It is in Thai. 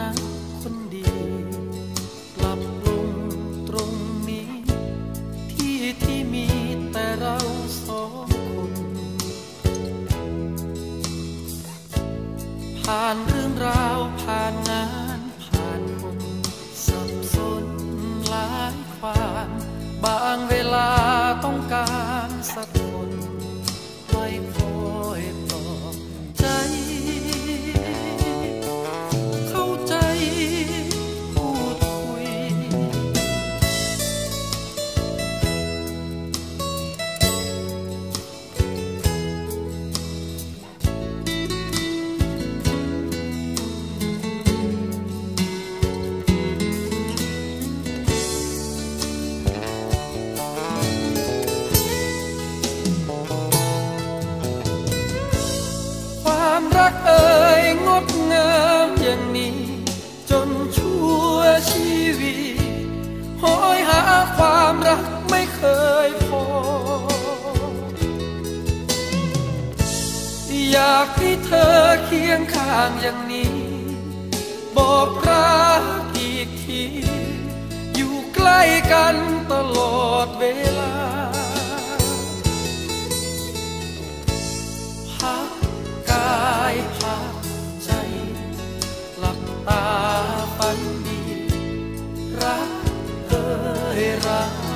นะคนดี กลับลงตรงนี้ ที่ที่มีแต่เราสองคน ผ่านเรื่องราวผ่านงาน ผ่านคน สับสนหลายความ บางเวลา รักเอ่ยงดงามอย่างนี้ จนชั่วชีวิตหอยหาความรักไม่เคยพอ อยากให้เธอเคียงข้างอย่างนี้ บอกรักอีกที อยู่ใกล้กันตลอดเวลา ต